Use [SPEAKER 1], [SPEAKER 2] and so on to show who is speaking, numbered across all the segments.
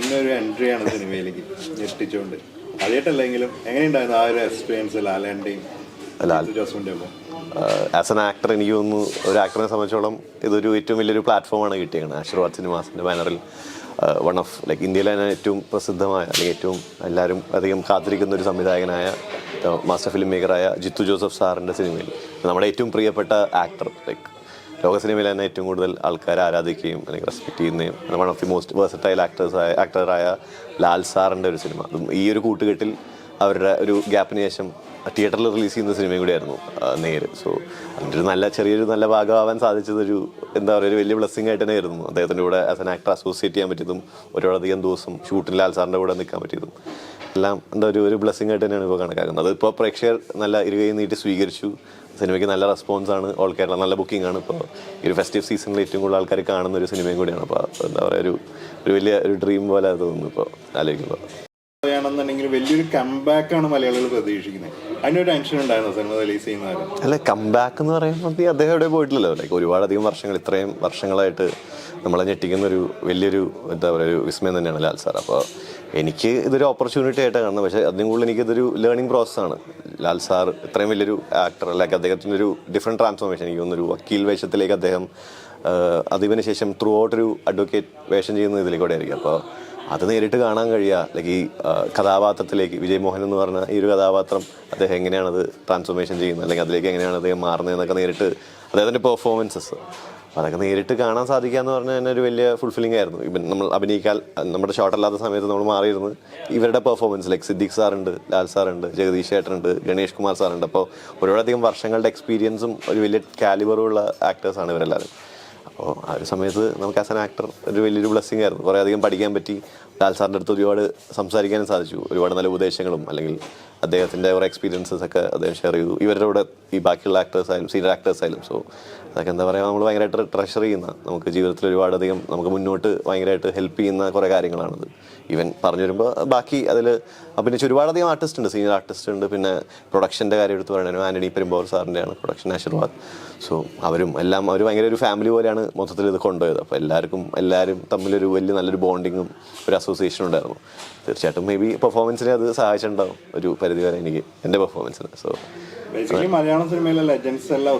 [SPEAKER 1] നല്ലൊരു ആണ് സിനിമയിലേക്ക് ഞെട്ടിച്ചുകൊണ്ട് ആദ്യമായിട്ടല്ലെങ്കിലും എങ്ങനെയുണ്ടായിരുന്നു ആ ഒരു എക്സ്പീരിയൻസ് ലാലാന്റെയും ഒപ്പം?
[SPEAKER 2] ആസ് എൻ ആക്ടർ എനിക്ക് തോന്നുന്നു ഒരു ആക്ടറിനെ സംബന്ധിച്ചോളം ഇതൊരു ഏറ്റവും വലിയൊരു പ്ലാറ്റ്ഫോമാണ് കിട്ടിയത് ആശീർവാദ് സിനിമാസിന്റെ ബാനറിൽ വൺ ഓഫ് ലൈക്ക് ഇന്ത്യയിലെ തന്നെ ഏറ്റവും പ്രസിദ്ധമായ അല്ലെങ്കിൽ ഏറ്റവും എല്ലാവരും അധികം കാത്തിരിക്കുന്ന ഒരു സംവിധായകനായ മാസ്റ്റർ ഫിലിം മേക്കറായ ജിത്തു ജോസഫ് സാറിന്റെ സിനിമയിൽ നമ്മുടെ ഏറ്റവും പ്രിയപ്പെട്ട ആക്ടർ ലൈക്ക് ലോക സിനിമയിൽ തന്നെ ഏറ്റവും കൂടുതൽ ആൾക്കാർ ആരാധിക്കുകയും അല്ലെങ്കിൽ റെസ്പെക്ട് ചെയ്യുന്നതും one of the most versatile actors ആയ ആക്ടറായ ലാൽ സാറിന്റെ ഒരു സിനിമ. ഈ ഒരു കൂട്ടുകെട്ടിൽ അവരുടെ ഒരു ഗ്യാപ്പിന് ശേഷം തിയേറ്ററിൽ റിലീസ് ചെയ്യുന്ന സിനിമയും കൂടിയായിരുന്നു നേര്. സോ അതിന്റെ ഒരു നല്ല ചെറിയൊരു നല്ല ഭാഗമാവാൻ സാധിച്ചതൊരു എന്താ പറയുക ഒരു വലിയ ബ്ലെസ്സിങ് ആയിട്ട് തന്നെ ആയിരുന്നു. അദ്ദേഹത്തിന്റെ കൂടെ ആസ് എൻ ആക്ടർ അസോസിയേറ്റ് ചെയ്യാൻ പറ്റിയതും ഒരുപാടധികം ദിവസം ഷൂട്ടിൽ ലാൽ സാറിന്റെ കൂടെ നിൽക്കാൻ പറ്റിയതും എല്ലാം എന്താ ഒരു ഒരു ബ്ലെസ്സിങ് ആയിട്ട് തന്നെയാണ് ഇപ്പോൾ കണക്കാക്കുന്നത്. അതിപ്പോൾ പ്രേക്ഷകർ നല്ല ഇരുകൈ നീട്ടി സ്വീകരിച്ചു. സിനിമയ്ക്ക് നല്ല റെസ്പോൺസ് ആണ്. ഓൾ കേരള നല്ല ബുക്കിംഗ് ആണ്. ഇപ്പോൾ ഈ ഒരു ഫെസ്റ്റീവ് സീസണിൽ ഏറ്റവും കൂടുതൽ ആൾക്കാർ കാണുന്ന ഒരു സിനിമയും കൂടിയാണ്. അപ്പോൾ എന്താ പറയുക ഒരു ഒരു വലിയ ഒരു ഡ്രീം പോലെ തോന്നുന്നു ഇപ്പോൾ ആലോചിക്കുമ്പോൾ
[SPEAKER 1] ആണെന്നുണ്ടെങ്കിൽ വലിയൊരു കംബാക്ക് ആണ് മലയാളികൾ പ്രതീക്ഷിക്കുന്നത്. അതിനൊരു ടെൻഷൻ ഉണ്ടായിരുന്നു സിനിമ റിലീസ് ചെയ്യുന്നവർ
[SPEAKER 2] അല്ല കംബാക്ക് എന്ന് പറയുമ്പോൾ അദ്ദേഹം എവിടെ പോയിട്ടില്ലല്ലോ? ലൈക്ക് ഒരുപാടധികം വർഷങ്ങൾ ഇത്രയും വർഷങ്ങളായിട്ട് നമ്മളെ ഞെട്ടിക്കുന്ന ഒരു വലിയൊരു എന്താ പറയുക ഒരു വിസ്മയം തന്നെയാണ് ലാൽ സാർ. അപ്പോൾ എനിക്ക് ഇതൊരു ഓപ്പർച്യൂണിറ്റി ആയിട്ട് കാണുന്നത്. പക്ഷേ അതിനും കൂടുതൽ എനിക്ക് ഇതൊരു ലേണിംഗ് പ്രോസസ്സാണ് ലാൽ സാർ ഇത്രയും വലിയൊരു ആക്ടർ അല്ലെങ്കിൽ അദ്ദേഹത്തിന്റെ ഒരു ഡിഫറെന്റ് ട്രാൻസ്ഫോർമേഷൻ എനിക്ക് തോന്നുന്നു ഒരു വക്കീൽ വേഷത്തിലേക്ക് അദ്ദേഹം അതിവിന് ശേഷം ത്രൂ ഔട്ട് ഒരു അഡ്വക്കേറ്റ് വേഷം ചെയ്യുന്ന ഇതിലേക്കൂടെ ആയിരിക്കും. അപ്പോൾ അത് നേരിട്ട് കാണാൻ കഴിയുക അല്ലെങ്കിൽ ഈ കഥാപാത്രത്തിലേക്ക് വിജയ് മോഹൻ എന്ന് പറഞ്ഞ ഈ ഒരു കഥാപാത്രം അദ്ദേഹം എങ്ങനെയാണത് ട്രാൻസ്ഫോർമേഷൻ ചെയ്യുന്നത്? അല്ലെങ്കിൽ അതിലേക്ക് എങ്ങനെയാണ് അദ്ദേഹം മാറുന്നത് എന്നൊക്കെ നേരിട്ട് അദ്ദേഹത്തിന്റെ പെർഫോമൻസസ് അതൊക്കെ നേരിട്ട് കാണാൻ സാധിക്കുക എന്ന് പറഞ്ഞാൽ തന്നെ ഒരു വലിയ ഫുൾഫില്ലിംഗ് ആയിരുന്നു. ഇപ്പം നമ്മൾ അഭിനയിക്കാൻ നമ്മുടെ ഷോട്ട് അല്ലാത്ത സമയത്ത് നമ്മൾ മാറിയിരുന്ന്. ഇവരുടെ പെർഫോമൻസ് ലൈക്ക് സിദ്ദിഖ് സാറുണ്ട് ലാൽ സാറുണ്ട് ജഗദീഷ് ചേട്ടനുണ്ട് ഗണേഷ് കുമാർ സാറുണ്ട് അപ്പോൾ ഒരുപാടധികം വർഷങ്ങളുടെ എക്സ്പീരിയൻസും ഒരു വലിയ കാലിബറുള്ള ആക്ടേഴ്സാണ് ഇവരെല്ലാവരും. അപ്പോൾ ആ ഒരു സമയത്ത് നമുക്ക് ആസ് എൻ ആക്ടർ ഒരു വലിയൊരു ബ്ലെസ്സിങ് ആയിരുന്നു. കുറേ അധികം പഠിക്കാൻ പറ്റി. ലാൽ സാറിന്റെ അടുത്ത് ഒരുപാട് സംസാരിക്കാനും സാധിച്ചു. ഒരുപാട് നല്ല ഉപദേശങ്ങളും അല്ലെങ്കിൽ അദ്ദേഹത്തിന്റെ ഓരോ എക്സ്പീരിയൻസസ് ഒക്കെ അദ്ദേഹം ഷെയർ ചെയ്തു. ഇവരുടെ കൂടെ ഈ ബാക്കിയുള്ള ആക്ടേഴ്സ് ആയാലും സീനിയർ ആക്ടേഴ്സ് ആയാലും. സോ അതൊക്കെ എന്താ പറയുക നമ്മൾ ഭയങ്കരമായിട്ട് ട്രഷർ ചെയ്യുന്ന നമുക്ക് ജീവിതത്തിൽ ഒരുപാടധികം നമുക്ക് മുന്നോട്ട് ഭയങ്കരമായിട്ട് ഹെൽപ്പ് ചെയ്യുന്ന കുറേ കാര്യങ്ങളാണത്. ഈവൻ പറഞ്ഞു വരുമ്പോൾ ബാക്കി അതിൽ അഭിനയിച്ച ഒരുപാടധികം ആർട്ടിസ്റ്റ് ഉണ്ട്. സീനിയർ ആർട്ടിസ്റ്റ് ഉണ്ട്. പിന്നെ പ്രൊഡക്ഷന്റെ കാര്യം എടുത്ത് പറയണേ ആന്റണി പെരുമ്പോർ സാറിന്റെയാണ് പ്രൊഡക്ഷൻ ആശീർവാദ് സോ അവരും എല്ലാം അവർ ഭയങ്കര ഒരു ഫാമിലി പോലെയാണ് മൊത്തത്തിൽ ഇത് കൊണ്ടുപോയത്. അപ്പോൾ എല്ലാവർക്കും എല്ലാവരും തമ്മിലൊരു വലിയ നല്ലൊരു ബോണ്ടിങ്ങും ഒരു അസോസിയേഷനും ഉണ്ടായിരുന്നു. തീർച്ചയായിട്ടും മേ ബി പെർഫോമൻസിനെ അത് സഹായിച്ചിട്ടുണ്ടാവും. ഒരു പരിധി വരെ എനിക്ക് എന്റെ പെർഫോമൻസിന് സോ
[SPEAKER 1] മലയാളം സിനിമയിലെ ലെജൻസ് എല്ലാം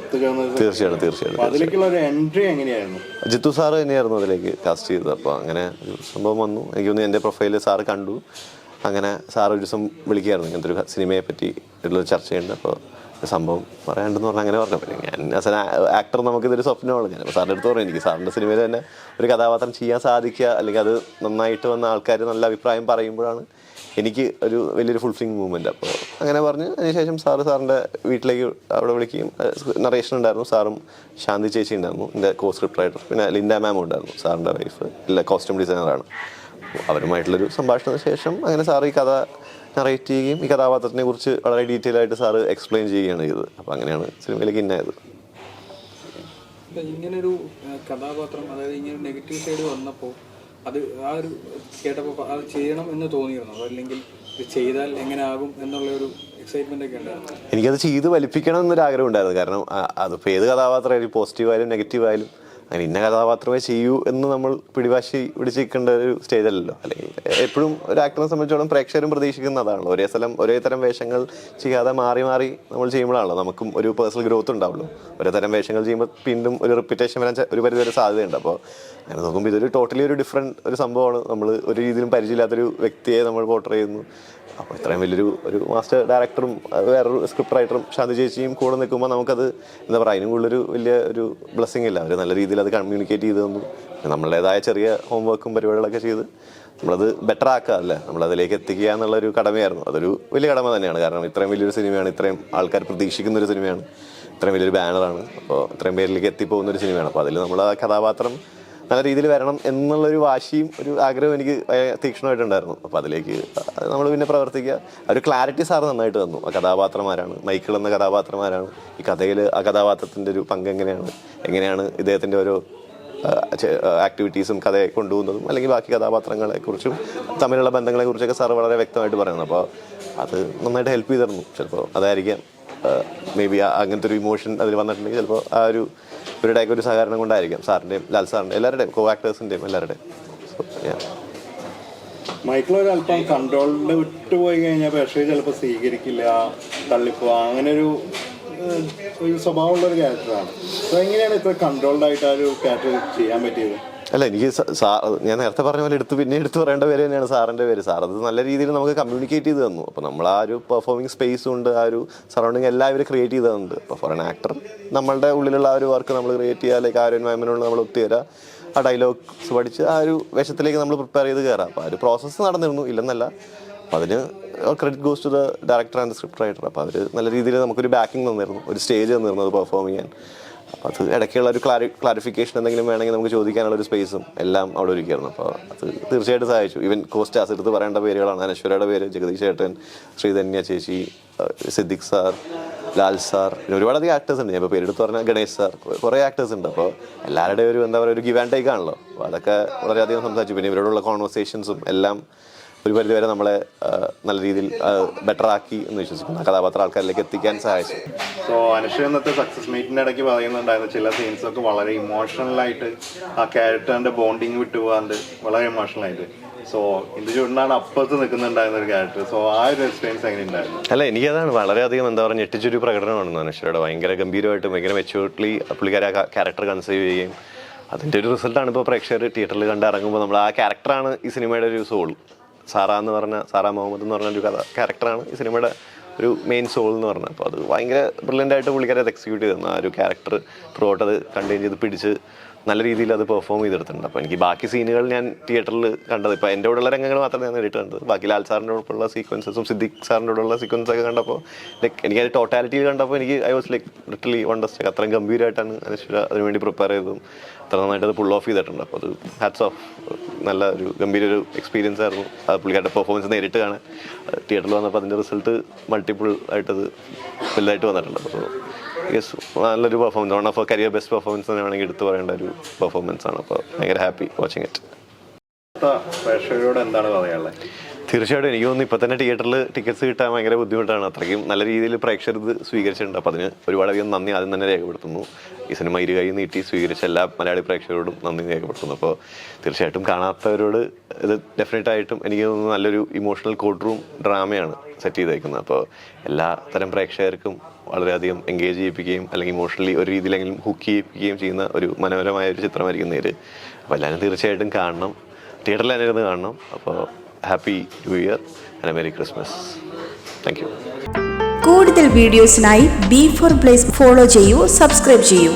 [SPEAKER 2] തീർച്ചയായിട്ടും തീർച്ചയായിട്ടും
[SPEAKER 1] അതിലേക്കുള്ള ഒരു എൻട്രി എങ്ങനെയായിരുന്നു?
[SPEAKER 2] ജിത്തു സാറ് തന്നെയായിരുന്നു അതിലേക്ക് കാസ്റ്റ് ചെയ്തത്. അപ്പോൾ അങ്ങനെ ഒരു സംഭവം വന്നു. എനിക്ക് തോന്നുന്നു എന്റെ പ്രൊഫൈൽ സാറ് കണ്ടു. അങ്ങനെ സാർ ഒരു ദിവസം വിളിക്കുകയായിരുന്നു. ഇങ്ങനത്തെ ഒരു സിനിമയെ പറ്റി ഉള്ള ചർച്ചയുണ്ട്. അപ്പോൾ സംഭവം പറയാണ്ടെന്ന് പറഞ്ഞാൽ അങ്ങനെ പറഞ്ഞു പിന്നെ ഞാൻ എൻ ആക്ടർ നമുക്കിതൊരു സ്വപ്നമാണ്. ഞാൻ സാറിന്റെ അടുത്ത് പറഞ്ഞു എനിക്ക് സാറിന്റെ സിനിമയിൽ തന്നെ ഒരു കഥാപാത്രം ചെയ്യാൻ സാധിക്കുക അല്ലെങ്കിൽ അത് നന്നായിട്ട് വന്ന ആൾക്കാർ നല്ല അഭിപ്രായം പറയുമ്പോഴാണ് എനിക്ക് ഒരു വലിയൊരു ഫുൾഫിങ് മൂവ്മെന്റ് അപ്പോൾ അങ്ങനെ പറഞ്ഞ് അതിനുശേഷം സാറ് സാറിന്റെ വീട്ടിലേക്ക് അവിടെ വിളിക്കുകയും നറേഷൻ ഉണ്ടായിരുന്നു. സാറും ശാന്തി ചേച്ചി ഉണ്ടായിരുന്നു എന്റെ കോ സ്ക്രിപ്റ്റ് റൈറ്റർ പിന്നെ ലിൻഡ മാമും ഉണ്ടായിരുന്നു സാറിന്റെ വൈഫ് ഇല്ല കോസ്റ്റ്യൂം ഡിസൈനറാണ് അവരുമായിട്ടുള്ളൊരു സംഭാഷണത്തിന് ശേഷം അങ്ങനെ സാറ് ഈ കഥ നറേറ്റ് ചെയ്യുകയും ഈ കഥാപാത്രത്തിനെ കുറിച്ച് വളരെ ഡീറ്റെയിൽ ആയിട്ട് സാറ് എക്സ്പ്ലെയിൻ ചെയ്യുകയാണ് ചെയ്തത്. അപ്പോൾ അങ്ങനെയാണ് സിനിമയിലേക്ക് ഇന്നായത്
[SPEAKER 3] ഇങ്ങനെ ഇങ്ങനൊരു കഥാപാത്രം അതായത് ഇങ്ങനെ നെഗറ്റീവ് സൈഡ് വന്നപ്പോൾ അത് ആ ഒരു കേട്ടപ്പോൾ അത് ചെയ്യണം എന്ന് തോന്നിയിരുന്നു? അതല്ലെങ്കിൽ ഇത് ചെയ്താൽ എങ്ങനെ ആകും എന്നുള്ള ഒരു എക്സൈറ്റ്മെന്റ് ഒക്കെ ഉണ്ടായിരുന്നു?
[SPEAKER 2] എനിക്കത് ചെയ്ത് വലിപ്പിക്കണം എന്നൊരു ആഗ്രഹം ഉണ്ടായിരുന്നു. കാരണം അതിപ്പോൾ ഏത് കഥാപാത്രമായാലും പോസിറ്റീവായാലും നെഗറ്റീവായാലും നെഗറ്റീവ് ആയാലും അങ്ങനെ ഇന്ന കഥാപാത്രമേ ചെയ്യൂ എന്ന് നമ്മൾ പിടിവാശി പിടിച്ചിരിക്കേണ്ട ഒരു സ്റ്റേജ് അല്ലല്ലോ. അല്ലെങ്കിൽ എപ്പോഴും ഒരു ആക്ടറിനെ സംബന്ധിച്ചോളം പ്രേക്ഷകരും പ്രതീക്ഷിക്കുന്ന അതാണല്ലോ. ഒരേ സ്ഥലം ഒരേ തരം വേഷങ്ങൾ ചെയ്യാതെ മാറി മാറി നമ്മൾ ചെയ്യുമ്പോഴാണല്ലോ നമുക്കും ഒരു പേഴ്സണൽ ഗ്രോത്ത് ഉണ്ടാവുള്ളൂ. ഒരേ തരം വേഷങ്ങൾ ചെയ്യുമ്പോൾ വീണ്ടും ഒരു റിപ്പീറ്റേഷൻ വരാൻ ഒരു പരിധി വരെ സാധ്യതയുണ്ട്. അപ്പോൾ അങ്ങനെ നോക്കുമ്പോൾ ഇതൊരു ടോട്ടലി ഒരു ഡിഫറെന്റ് ഒരു സംഭവമാണ്. നമ്മൾ ഒരു രീതിയിലും പരിചയമില്ലാത്തൊരു വ്യക്തിയെ നമ്മൾ പോർട്ടർ ചെയ്യുന്നു. അപ്പോൾ ഇത്രയും വലിയൊരു ഒരു മാസ്റ്റർ ഡയറക്ടറും വേറൊരു സ്ക്രിപ്റ്റ് റൈറ്ററും ശാന്തി ചേച്ചിയും കൂടെ നിൽക്കുമ്പോൾ നമുക്കത് എന്താ പറയുക അതിനും കൂടുതലൊരു വലിയ ഒരു ബ്ലെസ്സിങ് ഇല്ല അവർ നല്ല രീതിയിൽ അത് കമ്മ്യൂണിക്കേറ്റ് ചെയ്ത് തന്നു. നമ്മളുടേതായ ചെറിയ ഹോംവർക്കും പരിപാടികളൊക്കെ ചെയ്ത് നമ്മളത് ബെറ്റർ ആക്കുക അല്ലേ? നമ്മളതിലേക്ക് എത്തിക്കുക എന്നുള്ളൊരു കടമയായിരുന്നു. അതൊരു വലിയ കടമ തന്നെയാണ്. കാരണം ഇത്രയും വലിയൊരു സിനിമയാണ് ഇത്രയും ആൾക്കാർ പ്രതീക്ഷിക്കുന്ന ഒരു സിനിമയാണ്. ഇത്രയും വലിയൊരു ബാനറാണ് അപ്പോൾ ഇത്രയും പേരിലേക്ക് എത്തിപ്പോകുന്ന ഒരു സിനിമയാണ്. അപ്പോൾ അതിൽ നമ്മൾ ആ കഥാപാത്രം നല്ല രീതിയിൽ വരണം എന്നുള്ളൊരു വാശിയും ഒരു ആഗ്രഹവും എനിക്ക് തീക്ഷണമായിട്ടുണ്ടായിരുന്നു. അപ്പോൾ അതിലേക്ക് നമ്മൾ പിന്നെ പ്രവർത്തിക്കുക. ഒരു ക്ലാരിറ്റി സാർ നന്നായിട്ട് തന്നു. ആ കഥാപാത്രമാരാണ് മൈക്കിൾ എന്ന കഥാപാത്രമാരാണ് ഈ കഥയിൽ ആ കഥാപാത്രത്തിന്റെ ഒരു പങ്ക് എങ്ങനെയാണ്? എങ്ങനെയാണ് ഇദ്ദേഹത്തിന്റെ ഓരോ ആക്ടിവിറ്റീസും കഥയെ കൊണ്ടുപോകുന്നതും അല്ലെങ്കിൽ ബാക്കി കഥാപാത്രങ്ങളെക്കുറിച്ചും തമ്മിലുള്ള ബന്ധങ്ങളെക്കുറിച്ചൊക്കെ സാർ വളരെ വ്യക്തമായിട്ട് പറയുന്നത് അപ്പോൾ അത് നന്നായിട്ട് ഹെൽപ്പ് ചെയ്തിരുന്നു. ചിലപ്പോൾ അതായിരിക്കാം മേ ബി അങ്ങനത്തെ ഒരു ഇമോഷൻ അതിൽ വന്നിട്ടുണ്ടെങ്കിൽ ചിലപ്പോൾ ആ ഒരു ഇവരുടെയൊക്കെ ഒരു സഹകരണം കൊണ്ടായിരിക്കാം. സാറിന്റെയും ലാൽ സാറിന്റെ എല്ലാവരുടെയും കോ ആക്ടേഴ്സിന്റെയും എല്ലാവരുടെയും
[SPEAKER 1] മൈക്കിൾ ഒരു അല്പം കൺട്രോളിന്റെ വിട്ടുപോയി കഴിഞ്ഞാൽ പക്ഷേ ചിലപ്പോൾ സ്വീകരിക്കില്ല തള്ളിപ്പോ അങ്ങനെ ഒരു ഒരു സ്വഭാവമുള്ള ഒരു ക്യാരക്ടറാണ് അപ്പൊ എങ്ങനെയാണ് ഇത്ര കൺട്രോൾഡ് ആയിട്ട് ആ ഒരു ക്യാരക്ടർ ചെയ്യാൻ പറ്റിയത്?
[SPEAKER 2] അല്ല എനിക്ക് ഞാൻ നേരത്തെ പറഞ്ഞ പോലെ എടുത്ത് പിന്നെ എടുത്ത് പറയേണ്ട പേര് തന്നെയാണ് സാറിന്റെ പേര്. സാർ അത് നല്ല രീതിയിൽ നമുക്ക് കമ്മ്യൂണിക്കേറ്റ് ചെയ്ത് തന്നു. അപ്പോൾ നമ്മൾ ആ ഒരു പെർഫോമിങ് സ്പേസ് ഉണ്ട് ആ ഒരു സറൗണ്ടിങ് എല്ലാവരും ക്രിയേറ്റ് ചെയ്ത് തന്നുണ്ട് അപ്പോൾ ഫോർ എൻ ആക്ടർ നമ്മളുടെ ഉള്ളിലുള്ള ആ ഒരു വർക്ക് നമ്മൾ ക്രിയേറ്റ് ചെയ്യുക അല്ലെങ്കിൽ ആ ഒരു എൻവയൺമെന്റിനോട് നമ്മൾ ഒത്തുതരാം ആ ഡയലോഗ്സ് പഠിച്ച് ആ ഒരു വേഷത്തിലേക്ക് നമ്മൾ പ്രിപ്പയർ ചെയ്ത് കയറാം അപ്പോൾ ആ ഒരു പ്രോസസ്സ് നടന്നിരുന്നു ഇല്ലെന്നല്ല. അപ്പോൾ അതിന് credit goes to the director and script writer അപ്പോൾ അവർ നല്ല രീതിയിൽ നമുക്കൊരു ബാക്കിംഗ് തന്നിരുന്നു ഒരു സ്റ്റേജ് തന്നിരുന്നു അത് പെർഫോം ചെയ്യാൻ. അപ്പോൾ അത് ഇടയ്ക്കുള്ള ഒരു ക്ലാരി ക്ലാരിഫിക്കേഷൻ എന്തെങ്കിലും വേണമെങ്കിൽ നമുക്ക് ചോദിക്കാനുള്ള ഒരു സ്പേസും എല്ലാം അവിടെ ഒരുക്കിയായിരുന്നു. അപ്പോൾ അത് തീർച്ചയായിട്ടും സഹായിച്ചു. ഈവൻ കോസ്റ്റാസ് എടുത്ത് പറയേണ്ട പേരുകളാണ്. അനശ്വരയുടെ പേര് ജഗദീഷ് ഏട്ടൻ ശ്രീധന്യ ചേച്ചി സിദ്ദിഖ് സാർ ലാൽ സാർ പിന്നെ ഒരുപാടധികം ആക്ടേഴ്സ് ഉണ്ട്. ഞാൻ ഇപ്പോൾ പേരെടുത്ത് പറഞ്ഞാൽ ഗണേഷ് സാർ കുറേ ആക്ടേഴ്സ് ഉണ്ട്. അപ്പോൾ എല്ലാവരുടെയും ഒരു എന്താ പറയുക ഒരു ഗിവ് ആൻഡ് ടേക്ക് ആണല്ലോ. അപ്പോൾ അതൊക്കെ വളരെയധികം സംസാരിച്ചു. പിന്നെ ഇവരോടുള്ള കോൺവെർസേഷൻസും എല്ലാം ഒരു പരിധിവരെ നമ്മളെ നല്ല രീതിയിൽ ബെറ്റർ ആക്കി എന്ന് വിശ്വസിക്കുന്നു. ആ കഥാപാത്ര ആൾക്കാരിലേക്ക് എത്തിക്കാൻ സഹായിച്ചു.
[SPEAKER 1] സോ അനുഷ്ഠ ഇന്നത്തെ സക്സസ് മീറ്റിന്റെ ഇടയ്ക്ക് പറയുന്നുണ്ടായിരുന്നു ചില സീൻസ് ഒക്കെ വളരെ ഇമോഷണൽ ആയിട്ട് ആ ക്യാരക്ടറിന്റെ ബോണ്ടിങ് വിട്ടുപോകാണ്ട് വളരെ ഇമോഷണൽ ആയിട്ട്. സോ ഇന്ദു ചൂടിനാണ് അപ്പുറത്ത് നിൽക്കുന്നുണ്ടായിരുന്ന ഒരു ക്യാരക്ടർ സോ ആ ഒരു എക്സ്പീരിയൻസ് എങ്ങനെ ഉണ്ടായിരുന്നു?
[SPEAKER 2] അല്ല എനിക്കതാണ് വളരെയധികം എന്താ പറയുക ഞെട്ടിച്ചൊരു പ്രകടനമാണ് അനുശ്വരയുടെ ഭയങ്കര ഗംഭീരമായിട്ട് ഭയങ്കര മെച്യൂർഡ്ലി പുള്ളിക്കാരെ ആ ക്യാരക്ടർ കൺസീവ് ചെയ്യുകയും അതിന്റെ ഒരു റിസൾട്ടാണ് ഇപ്പോൾ പ്രേക്ഷകർ തിയേറ്ററിൽ കണ്ടിറങ്ങുമ്പോൾ നമ്മൾ ആ ക്യാരക്ടറാണ് ഈ സിനിമയുടെ ഒരു സോൾ സാറ എന്ന് പറഞ്ഞ സാറ മുഹമ്മദ് എന്ന് പറഞ്ഞ ഒരു കഥ ക്യാരക്ടറാണ് ഈ സിനിമയുടെ ഒരു മെയിൻ സോൾ എന്ന് പറഞ്ഞത് അപ്പോൾ അത് ഭയങ്കര ബ്രില്യന്റ് ആയിട്ട് പുള്ളിക്കാരെ അത് എക്സിക്യൂട്ട് ചെയ്തു. തന്നു ആ ഒരു ക്യാരക്ടർ ത്രൂ ഔട്ട് അത് കണ്ടെയ്ൻ ചെയ്ത് പിടിച്ച് നല്ല രീതിയിൽ അത് പെർഫോം ചെയ്തെടുത്തിട്ടുണ്ട്. അപ്പോൾ എനിക്ക് ബാക്കി സീനുകൾ ഞാൻ തിയേറ്ററിൽ കണ്ടത്. ഇപ്പോൾ എന്റെ കൂടെയുള്ള രംഗങ്ങൾ മാത്രമേ ഞാൻ നേരിട്ട് കണ്ടത്. ബാക്കി ലാൽ സാറിന്റെ ഉള്ള സീക്വൻസസും സിദ്ദിഖ് സാറിന്റെ കൂടെയുള്ള സീക്വൻസ് ഒക്കെ കണ്ടപ്പോൾ ലൈക്ക് എനിക്ക് അത് ടോട്ടാലിറ്റിയിൽ കണ്ടപ്പോൾ എനിക്ക് I was like literally wonderstruck അത്രയും ഗംഭീരമായിട്ടാണ് അനുശ്വര അതിനുവേണ്ടി പ്രിപ്പയർ ചെയ്തതും. അത്ര നന്നായിട്ട് അത് പുൾ ഓഫ് ചെയ്തിട്ടുണ്ട്. അപ്പോൾ അത് ഹാറ്റ്സ് ഓഫ് നല്ല ഒരു ഗംഭീര ഒരു എക്സ്പീരിയൻസ് ആയിരുന്നു. അത് പുള്ളിക്കാരുടെ പെർഫോമൻസ് നേരിട്ട് കാണാൻ. തിയേറ്ററിൽ വന്നപ്പോൾ അതിന്റെ റിസൾട്ട് മൾട്ടിപ്പിൾ ആയിട്ടത് വലുതായിട്ട് വന്നിട്ടുണ്ട്. അപ്പോൾ യെസ് നല്ലൊരു performance one of career best performance എന്ന് വേണമെങ്കിൽ എടുത്തു പറയേണ്ട ഒരു പെർഫോമൻസ് ആണ്. അപ്പോൾ ഭയങ്കര ഹാപ്പി വാച്ചിങ് ഇറ്റ്
[SPEAKER 1] എന്താണ് പറയാനുള്ളത്?
[SPEAKER 2] തീർച്ചയായിട്ടും എനിക്ക് തോന്നുന്നു ഇപ്പം തന്നെ തിയേറ്ററിൽ ടിക്കറ്റ്സ് കിട്ടാൻ ഭയങ്കര ബുദ്ധിമുട്ടാണ്. അത്രയ്ക്കും നല്ല രീതിയിൽ പ്രേക്ഷകർ ഇത് സ്വീകരിച്ചിട്ടുണ്ട്. അപ്പോൾ അതിന് ഒരുപാടധികം നന്ദി ആദ്യം തന്നെ രേഖപ്പെടുത്തുന്നു. ഈ സിനിമ ഇരുകൈ നീട്ടി സ്വീകരിച്ച എല്ലാ മലയാളി പ്രേക്ഷകരോടും നന്ദി രേഖപ്പെടുത്തുന്നു. അപ്പോൾ തീർച്ചയായിട്ടും കാണാത്തവരോട് ഇത് ഡെഫിനറ്റ് ആയിട്ടും എനിക്ക് തോന്നുന്നു നല്ലൊരു ഇമോഷണൽ കോട്ട് റൂം ഡ്രാമയാണ് സെറ്റ് ചെയ്തേക്കുന്നത്. അപ്പോൾ എല്ലാ തരം പ്രേക്ഷകർക്കും വളരെയധികം എൻഗേജ് ചെയ്യിപ്പിക്കുകയും അല്ലെങ്കിൽ ഇമോഷണലി ഒരു രീതിയിലെങ്കിലും ഹുക്ക് ചെയ്യിപ്പിക്കുകയും ചെയ്യുന്ന ഒരു മനോഹരമായ ഒരു ചിത്രമായിരിക്കും നേര് അപ്പോൾ എല്ലാവരും തീർച്ചയായിട്ടും കാണണം. തിയേറ്ററിൽ തന്നെ ഇരുന്ന് കാണണം. അപ്പോൾ happy new year and merry Christmas thank you
[SPEAKER 4] കൂടുതൽ വീഡിയോസിനായി ബി ഫോർ പ്ലേസ് ഫോളോ ചെയ്യൂ സബ്സ്ക്രൈബ് ചെയ്യൂ.